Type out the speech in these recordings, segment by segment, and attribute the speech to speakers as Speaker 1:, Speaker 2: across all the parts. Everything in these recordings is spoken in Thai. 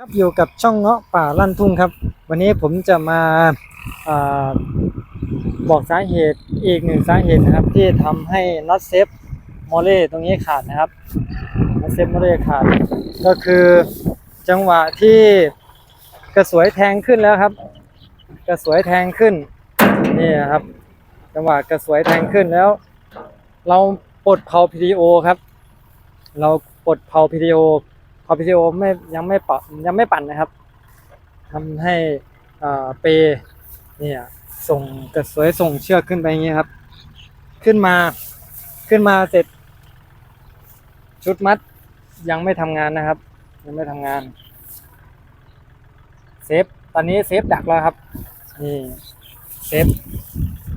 Speaker 1: ครับอยู่กับช่องเงาะป่าลั่นทุ่งครับ วันนี้ผมจะมาอาบอกสาเหตุอีกหนึ่งสาเหตุนะครับที่ทำให้น็อตเซฟโมเล่ตรงนี้ขาดนะครับน็อตเซฟโมเล่ขาด ก็คือจังหวะที่กระสวยแทงขึ้นแล้วครับ กระสวยแทงขึ้นนี่นะครับ จังหวะกระสวยแทงขึ้นแล้ว เราปลดเผา PDO ครับ เราปลดเผาพีดีโอ PDO พอ PDO ไม่ยังไม่ปะยังไม่ปั่นนะครับทำให้อ่าเปเนี่ยส่งกระสวยส่งเชือกขึ้นไปอย่างเงี้ยครับ ขึ้นมาขึ้นมาเสร็จ ชุดมัดยังไม่ทำงานนะครับ ยังไม่ทำงานเซฟตอนนี้เซฟดักแล้วครับนี่เซฟ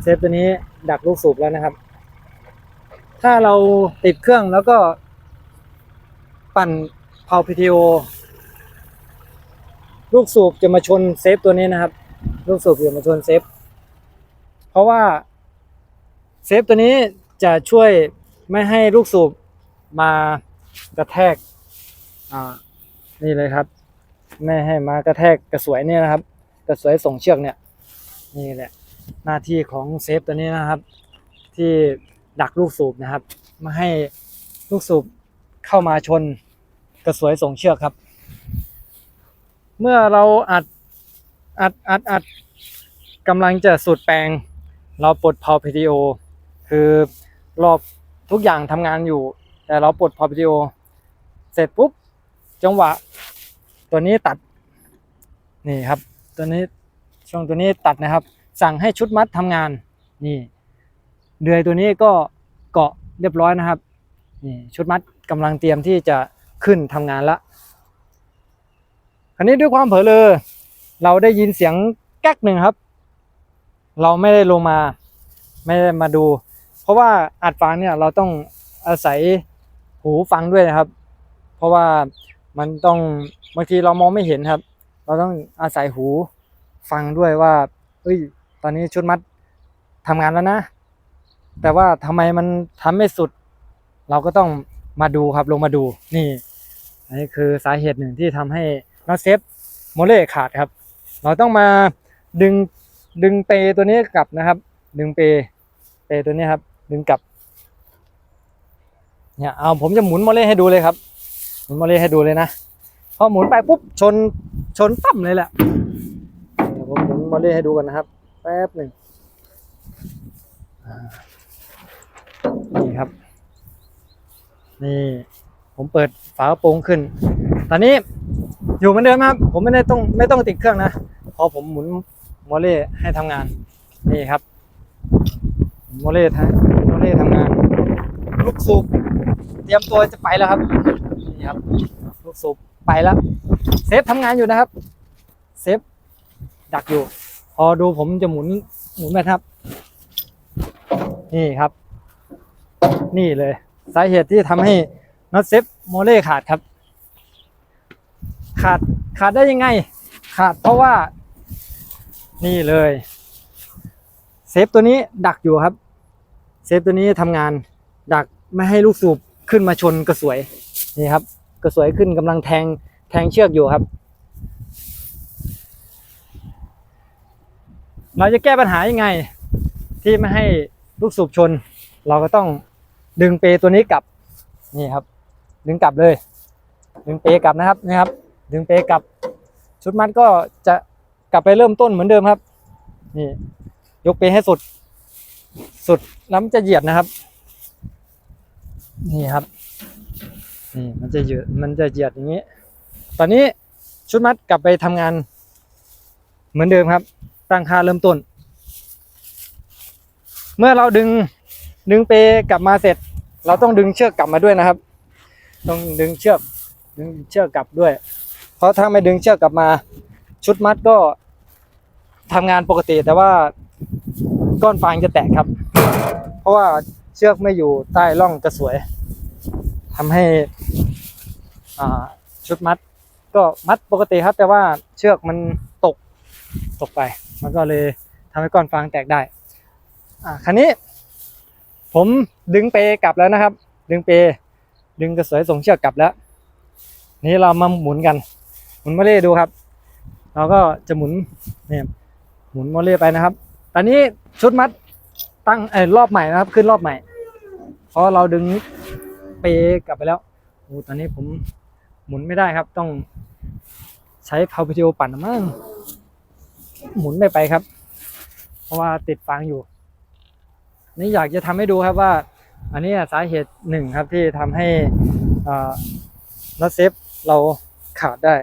Speaker 1: เซฟตัวนี้ดักลูกสูบแล้วนะครับ ถ้าเราติดเครื่องแล้วก็ปั่น เผา PTO ลูกสูบจะมาชนเซฟตัวนี้นะครับ ลูกสูบจะมาชนเซฟ เพราะว่าเซฟตัวนี้จะช่วยไม่ให้ลูกสูบมากระแทกอ่านี่เลยครับ ไม่ให้มากระแทกกระสวยเนี่ยนะครับ กระสวยส่งเชือกเนี่ย นี่แหละ หน้าที่ของเซฟตัวนี้นะครับ ที่ดักลูกสูบนะครับ ไม่ให้ลูกสูบเข้ามาชน กระสวยส่งเชือกครับ เมื่อเราอัดอัดอัดอัดกำลังจะสุดแปลง เราปลดเผา PTO คือรอบทุกอย่างทำงานอยู่ แต่เราปลดเผา PTO เสร็จปุ๊บจังหวะ ตัวนี้ตัดนี่ครับ ตัวนี้ช่วงตัวนี้ตัดนะครับ สั่งให้ชุดมัดทำงานนี่เดือยตัวนี้ก็เกาะเรียบร้อยนะครับนี่ชุดมัดกำลังเตรียมที่จะ ขึ้นทำงานละคราวนี้ด้วยความเผลอเลอเราได้ยินเสียงแก๊กหนึ่งครับ เราไม่ได้ลงมา ไม่ได้มาดู เพราะว่าอัดฟังเนี่ยเราต้องอาศัยหูฟังด้วยนะครับ เพราะว่ามันต้องบางทีเรามองไม่เห็นครับ เราต้องอาศัยหูฟังด้วยว่าเอ้ย ตอนนี้ชุดมัดทำงานแล้วนะ แต่ว่าทำไมมันทำไม่สุด เราก็ต้องมาดูครับลงมาดูนี่ อันนี้คือสาเหตุหนึ่งที่ทำให้น็อตเซฟโมเลขาดครับ เราต้องมาดึงดึงเปตัวนี้กลับนะครับ ดึงเปเปตัวนี้ครับ ดึงกลับเนี่ยเอาผมจะหมุนโมเลให้ดูเลยครับ หมุนโมเลให้ดูเลยนะพอหมุนไปปุ๊บชนชนตั้มเลยแหละผมหมุนโมเลให้ดูกันนะครับแป๊บหนึ่งนี่ครับ นี่ ผมเปิดฝากระโปรงขึ้น ตอนนี้อยู่เหมือนเดิมครับ ผมไม่ได้ต้องไม่ต้องติดเครื่องนะ พอผมหมุนโมเล่ให้ทำงาน นี่ครับโมเล่ทำโมเล่ทำงาน ลูกสูบเตรียมตัวจะไปแล้วครับ นี่ครับ ลูกสูบไปแล้ว เซฟทำงานอยู่นะครับ เซฟดักอยู่ พอดูผมจะหมุนหมุนไหมครับ นี่ครับ นี่เลย สาเหตุที่ทำให้ น็อตเซฟโมเล่ขาดครับ ขาดขาดได้ยังไง ขาดเพราะว่า นี่เลย เซฟตัวนี้ดักอยู่ครับ เซฟตัวนี้ทำงาน ดักไม่ให้ลูกสูบขึ้นมาชนกระสวยนี่ครับ กระสวยขึ้นกำลังแทงแทงเชือกอยู่ครับ เราจะแก้ปัญหายังไง ที่ไม่ให้ลูกสูบชน เราก็ต้องดึงเปตัวนี้กลับนี่ครับ ดึงกลับเลย ดึงเปกลับนะครับนี่ครับ ดึงเปกลับ ชุดมัดก็จะกลับไปเริ่มต้นเหมือนเดิมครับ นี่ยกเปให้สุด สุดแล้วมันจะเหยียดนะครับ นี่ครับนี่มันจะเหยียดมันจะเหยียดอย่างนี้ ตอนนี้ชุดมัดกลับไปทำงาน เหมือนเดิมครับ ตั้งค่าเริ่มต้น เมื่อเราดึงดึงเปกลับมาเสร็จ เราต้องดึงเชือกกลับมาด้วยนะครับ ต้องดึงเชือกดึงเชือกกลับด้วย เพราะถ้าไม่ดึงเชือกกลับมา ชุดมัดก็ทำงานปกติแต่ว่าก้อนฟางจะแตกครับ เพราะว่าเชือกไม่อยู่ใต้ร่องกระสวยทำให้ชุดมัด ก็มัดปกติครับ แต่ว่าเชือกมันตกตกไป มันก็เลยทำให้ก้อนฟางแตกได้อ่าคันนี้ ผมดึงเปกลับแล้วนะครับ ดึงเป ดึงกระสวยส่งเชือกกลับแล้ว นี่เรามาหมุนกัน หมุนโมเล่ดูครับ เราก็จะหมุนเนี่ยหมุนโมเล่ไปนะครับ ตอนนี้ชุดมัดตั้งเออรอบใหม่นะครับ ขึ้นรอบใหม่ เพราะเราดึงเปกลับไปแล้วโอ้ตอนนี้ผมหมุนไม่ได้ครับ ต้องใช้พาวเวอร์ปั่นมั้งหมุนไม่ไปครับ เพราะว่าติดฟางอยู่ นี่อยากจะทำให้ดูครับว่า อันนี้สาเหตุหนึ่งครับที่ทำให้น็อตเซฟเราขาดได้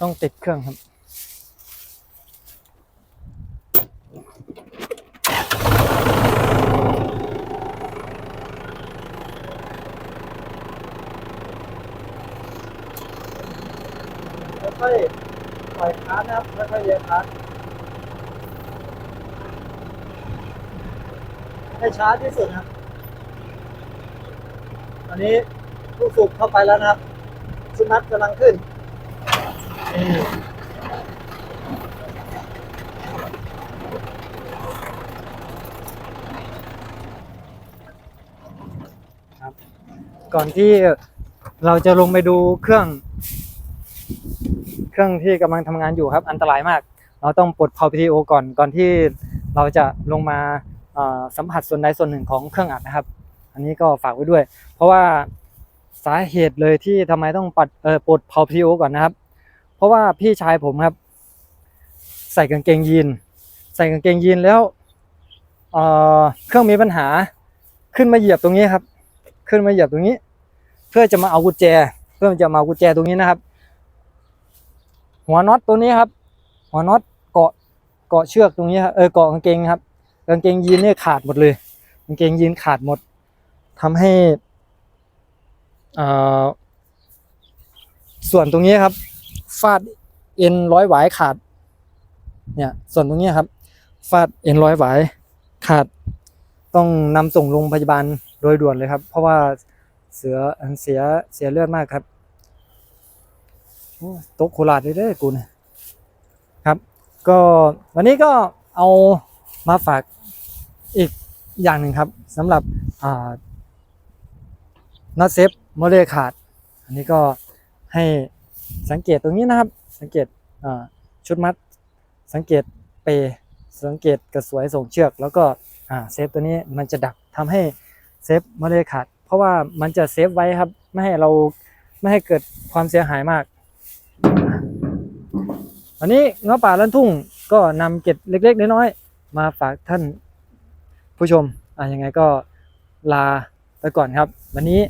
Speaker 1: ต้องติดเครื่องครับ ค่อยปล่อยคาร์นะครับค่อยๆเลี้ยงคาร์ให้ช้าที่สุดนะครับตอนนี้ลูกสูบเข้าไปแล้วนะครับชุดนัดกำลังขึ้นก่อนที่เราจะลงไปดูเครื่อง เครื่องที่กำลังทำงานอยู่ครับอันตรายมาก เราต้องปลดพาว PTO ก่อนก่อนที่เราจะลงมาสัมผัสส่วนใดส่วนหนึ่งของเครื่องอัดนะครับ อันนี้ก็ฝากไว้ด้วย เพราะว่าสาเหตุเลยที่ทำไมต้องปัดเออปลดพาว PTO ก่อนนะครับ เพราะว่าพี่ชายผมครับ ใส่กางเกงยีน ใส่กางเกงยีนแล้วเเครื่องมีปัญหาขึ้นมาเหยียบตรงนี้ครับ ขึ้นมาเหยียบตรงนี้ เพื่อจะมาเอากุญแจ เพื่อจะมาเอากุญแจตรงนี้นะครับ หัวน็อตตัวนี้ครับ หัวน็อตเกาะเกาะเชือกตรงนี้ครับเออเกาะกางเกงครับกางเกงยีนเนี่ยขาดหมดเลยกางเกงยีนขาดหมดทำให้เอ่อส่วนตรงนี้ครับ ฟาดเอ็นร้อยหวายขาด เนี่ย ส่วนตรงนี้ครับ ฟาดเอ็นร้อยหวายขาด ต้องนำส่งโรงพยาบาลโดยด่วนเลยครับ เพราะว่าเสือเสียเสียเลือดมากครับ โอ้ตกโคราชเลยเด้อกูเนี่ยครับ ก็วันนี้ก็เอามาฝากอีกอย่างหนึ่งครับสำหรับอ่าน็อตเซฟโมเลขาด อันนี้ก็ให้สังเกตตรงนี้นะครับ สังเกตอ่าชุดมัด สังเกตเปรสังเกตกระสวยส่งเชือก แล้วก็อ่าเซฟตัวนี้มันจะดักทำให้เซฟโมเลขาด เพราะว่ามันจะเซฟไว้ครับ ไม่ให้เราไม่ให้เกิดความเสียหายมาก วันนี้เงาะป่าลันทุ่งก็นำเก็ดเล็ก ๆ น้อยๆมาฝากท่านผู้ชมอะยังไงก็ลาไปก่อนครับ วันนี้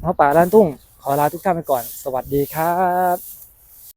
Speaker 1: เงาะป่าลันทุ่งขอลาทุกท่านไปก่อน สวัสดีครับ